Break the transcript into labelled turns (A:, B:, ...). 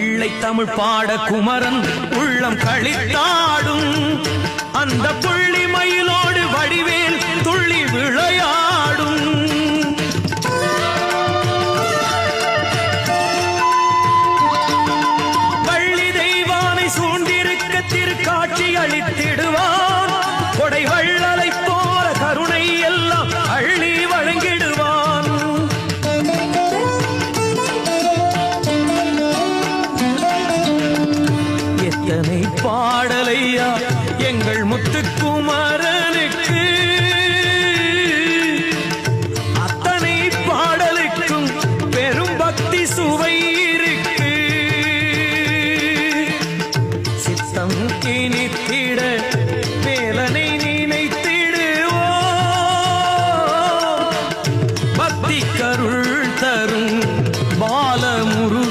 A: வெள்ளை தமிழ் பாட குமரன் உள்ளம் கழித்தாடும் அந்த புள்ளி மயிலோடு வடிவேல் துள்ளி விளையாடும். வள்ளி தெய்வானை சூண்டிருக்க திருக்காட்சி அளித்திடுவார். இத்தனை பாடலையா? எங்கள் முத்துக்குமாரனுக்கு. அத்தனை பாடலுக்கும் பெரும் பக்தி சுவை இருக்கு சித்தம் இனித்திட வேலனை நினைத்திடுவோ பக்தி கருள் தரும் பாலமுரு